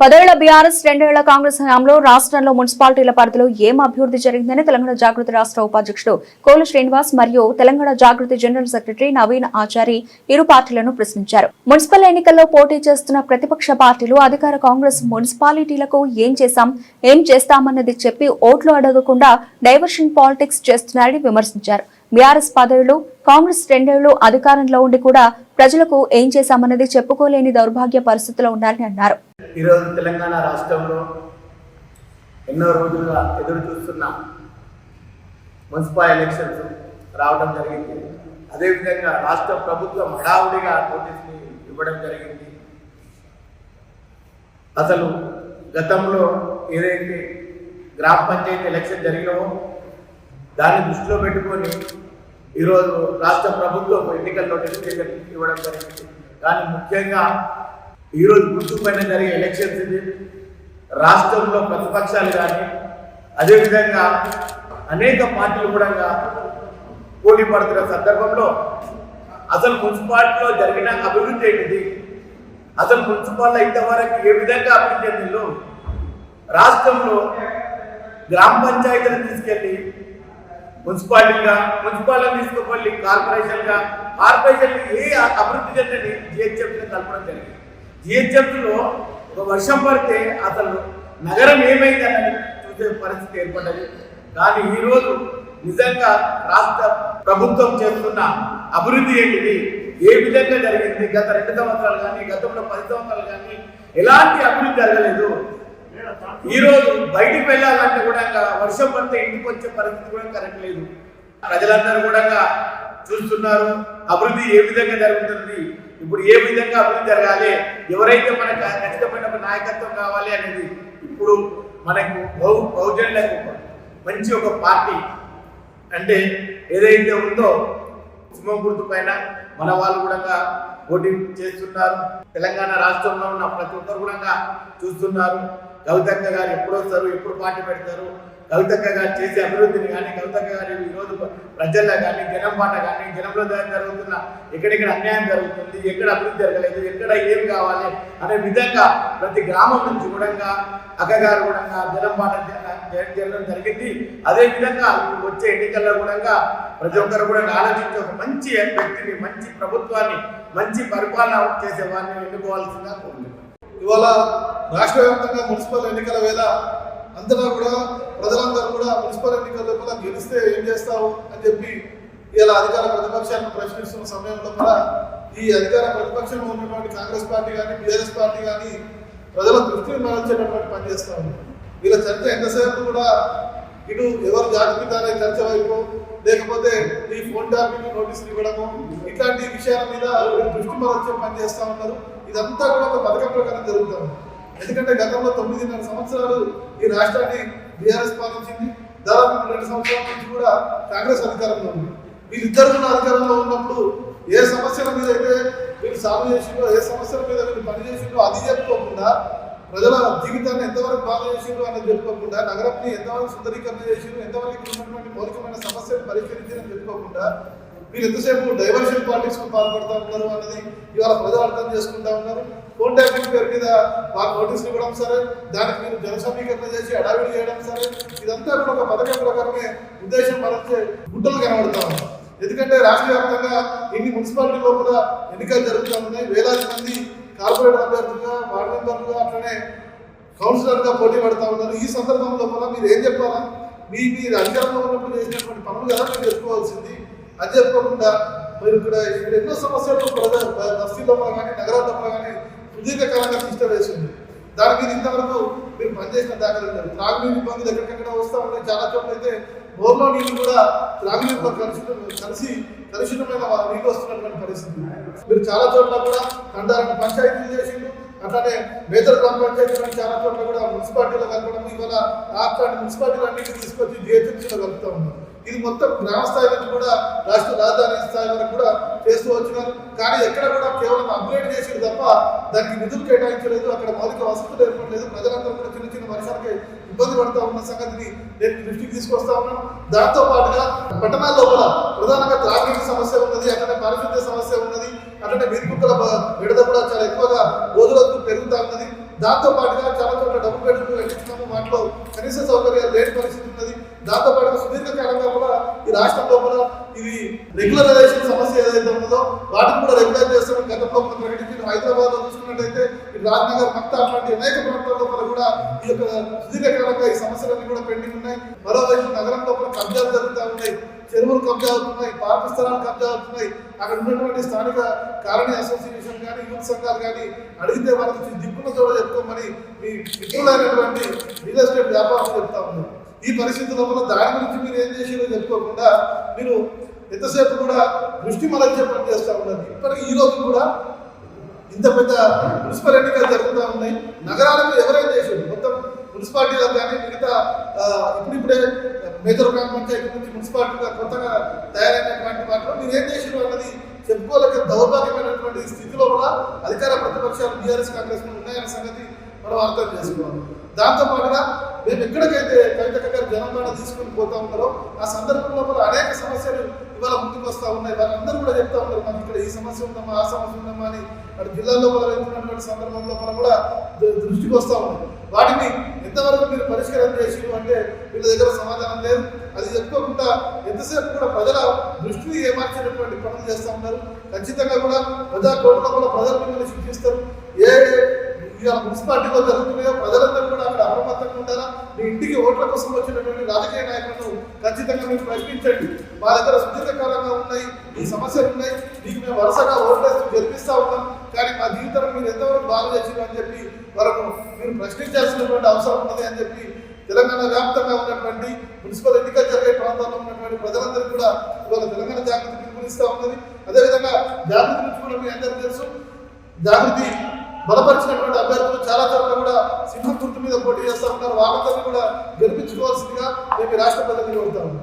పదేళ్ళ బీఆర్ఎస్ రెండేళ్ళ కాంగ్రెస్ హయాంలో రాష్ట్రంలో మున్సిపాలిటీల పరిధిలో ఏం అభివృద్ధి జరిగిందని తెలంగాణ జాగృతి రాష్ట్ర ఉపాధ్యక్షుడు కోల శ్రీనివాస్ మరియు తెలంగాణ జాగృతి జనరల్ సెక్రటరీ నవీన్ ఆచారి ఇరు పార్టీలను ప్రశ్నించారు. మున్సిపల్ ఎన్నికల్లో పోటీ చేస్తున్న ప్రతిపక్ష పార్టీలు అధికార కాంగ్రెస్ మున్సిపాలిటీలకు ఏం చేశాం ఏం చేస్తామన్నది చెప్పి ఓట్లు అడగకుండా డైవర్షన్ పాలిటిక్స్ చేస్తున్నారని విమర్శించారు. బీఆర్ఎస్ పదేళ్ళు కాంగ్రెస్ రెండేళ్ళు అధికారంలో ఉండి కూడా ప్రజలకు ఏం చేశామన్నది చెప్పుకోలేని దౌర్భాగ్య పరిస్థితిలో ఉన్నారని అన్నారు. ఈరోజు తెలంగాణ రాష్ట్రంలో ఎన్నో రోజులుగా ఎదురు చూస్తున్న మున్సిపల్ ఎలక్షన్స్ రావడం జరిగింది. అదేవిధంగా రాష్ట్ర ప్రభుత్వం హడావుడిగా నోటీసులు ఇవ్వడం జరిగింది. అసలు గతంలో ఏదైతే గ్రామ పంచాయతీ ఎలక్షన్ జరిగినామో దాన్ని దృష్టిలో పెట్టుకొని ఈరోజు రాష్ట్ర ప్రభుత్వం ఎన్నికల నోటిఫికేషన్ ఇవ్వడం జరిగింది. కానీ ముఖ్యంగా ఈరోజు గుర్తుపైన జరిగే ఎలక్షన్స్ ఇది. రాష్ట్రంలో ప్రతిపక్షాలు కానీ అదేవిధంగా అనేక పార్టీలు కూడా పోటీ పడుతున్న సందర్భంలో అసలు మున్సిపాలిటీలో జరిగిన అభివృద్ధి ఏంటిది? అసలు మున్సిపాలిటీ ఇంతవరకు ఏ విధంగా అభివృద్ధి చెందిందో రాష్ట్రంలో గ్రామ పంచాయతీలు తీసుకెళ్ళి మున్సిపాలిటీగా మున్సిపాలిటీ తీసుకుపోయి కార్పొరేషన్గా కార్పొరేషన్ ఏ అభివృద్ధి చెందని జిహెచ్ఎంసీ కలపడం జరిగింది. జిహెచ్ఎంసీలో ఒక వర్షం పడితే అసలు నగరం ఏమైందని చూసే పరిస్థితి ఏర్పడ్డది. కానీ ఈరోజు నిజంగా రాష్ట్ర ప్రభుత్వం చేస్తున్న అభివృద్ధి ఏంటిది? ఏ విధంగా జరిగింది? గత రెండు సంవత్సరాలు కానీ గతంలో పది సంవత్సరాలు కానీ ఎలాంటి అభివృద్ధి జరగలేదు? ఈరోజు బయటికి వెళ్ళాలంటే కూడా వర్షం పడితే ఇంటికి వచ్చే పరిస్థితి కూడా కరెక్ట్ లేదు. ప్రజలందరూ కూడా చూస్తున్నారు అభివృద్ధి ఏ విధంగా జరుగుతుంది ఇప్పుడు ఏ విధంగా అభివృద్ధి జరగాలి ఎవరైతే మనకు ఖచ్చితమైన ఒక నాయకత్వం కావాలి అనేది ఇప్పుడు మనకు బహు బహుజనులకు మంచి ఒక పార్టీ అంటే ఏదైతే ఉందో సింహం గుర్తు పైన మన వాళ్ళు కూడా పోటీ చేస్తున్నారు. తెలంగాణ రాష్ట్రంలో ఉన్న ప్రతి ఒక్కరు కూడా చూస్తున్నారు. కవితక్క గారు ఎప్పుడు వస్తారు ఎప్పుడు పార్టీ పెడతారు కవితక్క గారు చేసే అభివృద్ధిని కానీ కవితక్క గారు ఈరోజు ప్రజల్లో కానీ జనం పాట కానీ జనంలో జరుగుతున్న ఎక్కడెక్కడ అన్యాయం జరుగుతుంది ఎక్కడ అభివృద్ధి జరగలేదు ఎక్కడ ఏం కావాలి అనే విధంగా ప్రతి గ్రామం నుంచి కూడా అక్కగారు కూడా జనం పాట జ- జరగడం జరిగింది. అదే విధంగా వచ్చే ఎన్నికల్లో కూడా ప్రతి ఒక్కరు కూడా ఆలోచించి ఒక మంచి వ్యక్తిని మంచి ప్రభుత్వాన్ని మంచి పరిపాలన చేసే వారిని ఎన్నుకోవాల్సిందిగా కోరుతున్నాను ఇవాళ రాష్ట్ర వ్యాప్తంగా మున్సిపల్ ఎన్నికల వేళ అంతటా కూడా ప్రజలందరూ కూడా మున్సిపల్ ఎన్నికల్లో కూడా గెలిస్తే ఏం చేస్తావు అని చెప్పి ఇలా అధికార ప్రతిపక్షాలను ప్రశ్నిస్తున్న సమయంలో కూడా ఈ అధికార ప్రతిపక్షంలో ఉన్నటువంటి కాంగ్రెస్ పార్టీ కానీ బీఆర్ఎస్ పార్టీ కానీ ప్రజల దృష్టిని మరల్చేటటువంటి పని చేస్తా ఉంది. వీళ్ళ చర్చ ఎంతసేపు కూడా ఇటు ఎవరు జాతిపితానే చర్చ వైపు లేకపోతే ఈ ఫోన్ ట్యాపింగ్ నోటీసులు ఇవ్వడము ఇట్లాంటి విషయాల మీద దృష్టి మరల్చే పని చేస్తా ఉన్నారు. ఇదంతా కూడా ఒక పథకం ప్రకారం జరుగుతుంది ఎందుకంటే గతంలో తొమ్మిదిన్నర సంవత్సరాలు ఈ రాష్ట్రాన్ని బీఆర్ఎస్ పాలించింది. దాదాపు రెండు సంవత్సరాల నుంచి కూడా కాంగ్రెస్ అధికారంలో ఉంది. వీళ్ళిద్దరు కూడా అధికారంలో ఉన్నప్పుడు ఏ సమస్యల మీద అయితే వీళ్ళు సాల్వ్ చేసిండో ఏ సమస్యల మీద వీళ్ళు పనిచేసిండో అది చెప్పుకోకుండా ప్రజల జీవితాన్ని ఎంతవరకు బాగా చేసిండ్రు అనేది చెప్పుకోకుండా నగరాన్ని ఎంతవరకు సుందరీకరణ చేసిండ్రు ఎంతవరకు ఉన్నటువంటి మౌలికమైన సమస్యలు పరిష్కరించారని చెప్పుకోకుండా మీరు ఎంతసేపు డైవర్షన్ పాలిటిక్స్కు పాల్పడతా ఉన్నారు అన్నది ఇవాళ ప్రజలు అర్థం చేసుకుంటా ఉన్నారు. ఫోన్ ట్యాపింగ్ పేరు మీద మాకు నోటీసులు ఇవ్వడం సరే దానికి మీరు జనసమీకరణ చేసి అడావిడి చేయడం సరే ఇదంతా కూడా ఒక పథకం ప్రకారమే ఉద్దేశం మనకి గుట్టలు కనబడతా ఉన్నాయి ఎందుకంటే రాష్ట్ర వ్యాప్తంగా ఇన్ని మున్సిపాలిటీ లోపల ఎన్నికలు జరుగుతూ ఉన్నాయి. వేలాది మంది కార్పొరేటర్ అభ్యర్థులుగా వార్డు మెంబర్లుగా అట్లనే కౌన్సిలర్గా పోటీ పడతా ఉన్నారు. ఈ సందర్భం లోపల మీరు ఏం చెప్పాలా? మీ మీరు అధికారంలో ఉన్నప్పుడు చేసినటువంటి పనులు కదా మీరు చెప్పుకోవాల్సింది అది చెప్పకుండా మీరు ఇక్కడ ఇక్కడ ఎన్నో సమస్యలు ప్రజా బస్తీ కానీ నగరాల కానీ సుదీర్ఘకాలంగా తీష్ట వేసింది. దాని మీద ఇంతవరకు మీరు పనిచేసిన దాఖలు ఉన్నారు త్రాగునీరు ఇబ్బందులు ఎక్కడికెక్కడ వస్తూ ఉన్నాయి చాలా చోట్ల అయితే బోర్లో నీళ్ళు కూడా త్రాగునీరుతో కలిసి కలిసి కలుషితమైన నీళ్ళు వస్తున్నటువంటి పరిస్థితి. మీరు చాలా చోట్ల కూడా కంటారంటే పంచాయతీలు చేసిండు అట్లానే మేజర్ గ్రామ పంచాయతీలను చాలా చోట్ల కూడా మున్సిపాలిటీలో కలపడం ఇవాళ అట్లాంటి మున్సిపాలిటీలు అన్నింటినీ తీసుకొచ్చి జిహెచ్ఎంసీలో కలుపుతా ఉన్నారు. ఇది మొత్తం గ్రామ స్థాయి నుంచి కూడా రాష్ట్ర రాజధాని స్థాయి వరకు కూడా చేస్తూ వచ్చినారు. కానీ ఎక్కడ కూడా కేవలం అప్గ్రేడ్ చేసేది తప్ప దానికి నిధులు కేటాయించలేదు. అక్కడ మౌలిక వసతులు ఏర్పడలేదు. ప్రజలందరూ కూడా చిన్న చిన్న వర్షాలకి ఇబ్బంది పడుతూ ఉన్న సంగతిని నేను దృష్టికి తీసుకొస్తా ఉన్నాను. దాంతో పాటుగా పట్టణాల్లో కూడా ప్రధానంగా త్రాగునీటి సమస్య ఉన్నది అట్లనే పారిశుద్ధ్య సమస్య ఉన్నది అట్లనే వీధికుక్కల విడత కూడా చాలా ఎక్కువగా రోజులకు పెరుగుతూ పెరుగుతా ఉన్నది. దాంతో పాటుగా చాలా చోట్ల డబ్బు బెడ్రూమ్ కట్టించినాము వాటిలో కనీస సౌకర్యాలు లేని పరిస్థితి దాంతోపాటు దాంతో పాటుగా సుదీర్ఘకాలంగా కూడా ఈ రాష్ట్రం లోపల ఇది రెగ్యులరైజేషన్ సమస్య ఏదైతే ఉందో వాటిని కూడా రెగ్యులైజ్ చేస్తామని గతంలో మనం ప్రకటించిన హైదరాబాద్లో చూసుకున్నట్టయితే ఈ రాజ్నగర్ మక్తా అట్లాంటి అనేక ప్రాంతాల లోపల కూడా ఈ యొక్క సుదీర్ఘకాలంగా ఈ సమస్యలన్నీ కూడా పెండింగ్ ఉన్నాయి. మరోవైపు నగరం లోపల కబ్జాలు జరుగుతూ ఉన్నాయి. చెరువులు కబ్జా అవుతున్నాయి. పార్క స్థలాలు కబ్జా అవుతున్నాయి. అక్కడ ఉన్నటువంటి స్థానిక కాలనీ అసోసియేషన్ కానీ యూత్ సంఘాలు కానీ అడిగితే వాళ్ళకి దిక్కున చోట చెప్పుకోమని మీ మిత్రులైనటువంటి రియల్ ఎస్టేట్ వ్యాపారం చెప్తా ఉన్నారు. ఈ పరిస్థితి లోపల దాని గురించి మీరు ఏం చేసిరో చెప్పుకోకుండా మీరు ఎంతసేపు కూడా దృష్టి మలర్చే పని చేస్తూ ఉండదు ఇప్పటికీ ఈ రోజు కూడా ఇంత పెద్ద మున్సిపల్ ఎన్నికలు జరుగుతూ ఉన్నాయి. నగరాలకు ఎవరైనా చేసారు మొత్తం మున్సిపాలిటీలో కానీ మిగతా ఇప్పుడిప్పుడే మేజర్ గ్రామ పంచాయతీ నుంచి మున్సిపాలిటీగా కొత్తగా తయారైనటువంటి వాటిలో మీరు ఏం చేసారు అన్నది చెప్పుకోలేక దౌర్భాగ్యమైనటువంటి స్థితిలో కూడా అధికార ప్రతిపక్షాలు బీఆర్ఎస్ కాంగ్రెస్ ఉన్నాయనే సంగతి మనం అర్థం చేసుకోవాలి. దాంతోపాటుగా మేము ఎక్కడికైతే కవితక్క గారు జనంగాడ తీసుకుని పోతా ఉన్నారో ఆ సందర్భంలో కూడా అనేక సమస్యలు ఇవాళ ముందుకు వస్తూ ఉన్నాయి. వాళ్ళందరూ కూడా చెప్తా ఉన్నారు మాకు ఇక్కడ ఈ సమస్య ఉందమ్మా ఆ సమస్య ఉందమ్మా అని. అటు జిల్లాలో కూడా వెళ్తున్నటువంటి సందర్భంలో మనం కూడా దృష్టికి వస్తూ ఉన్నాయి. వాటిని ఎంతవరకు మీరు పరిష్కారం చేసి అంటే వీళ్ళ దగ్గర సమాధానం లేదు. అది చెప్పుకోకుండా ఎంతసేపు కూడా ప్రజల దృష్టిని ఏమార్చేటటువంటి పనులు చేస్తూ ఉన్నారు. ఖచ్చితంగా కూడా ప్రజా కోర్టులో కూడా ప్రజలు మిమ్మల్ని శిక్షిస్తారు. ఏ ఇవాళ మున్సిపాలిటీలో జరుగుతున్నాయో ప్రజలందరూ అక్కడ అప్రమత్తంగా ఉండాలా మీ ఇంటికి ఓట్ల కోసం వచ్చినటువంటి రాజకీయ నాయకులను ఖచ్చితంగా మీరు ప్రశ్నించండి. మా దగ్గర సుదీర్ఘకాలంగా ఉన్నాయి ఈ సమస్యలు ఉన్నాయి మీకు మేము వరుసగా ఓట్లు గెలిపిస్తూ ఉన్నాం. కానీ మా జీవితం మీరు ఎంతవరకు బాగు చేసింది అని చెప్పి వరకు మీరు ప్రశ్నించాల్సినటువంటి అవసరం ఉన్నది అని చెప్పి తెలంగాణ వ్యాప్తంగా ఉన్నటువంటి మున్సిపల్ ఎన్నికలు జరిగే ప్రాంతాల్లో ఉన్నటువంటి ప్రజలందరికీ కూడా ఇవాళ తెలంగాణ జాగృతి పిలుపునిస్తూ ఉన్నది. అదేవిధంగా జాగృతి నుంచి కూడా మీ అందరికీ తెలుసు. జాగృతి బలపరిచినటువంటి అభ్యర్థులు చాలా చోట్ల కూడా సింహం గుర్తు మీద పోటీ చేస్తూ ఉంటారు. వాళ్ళందరినీ కూడా గెలిపించుకోవాల్సిందిగా మేము ఈ రాష్ట్ర ప్రజల్ని కోరుతాము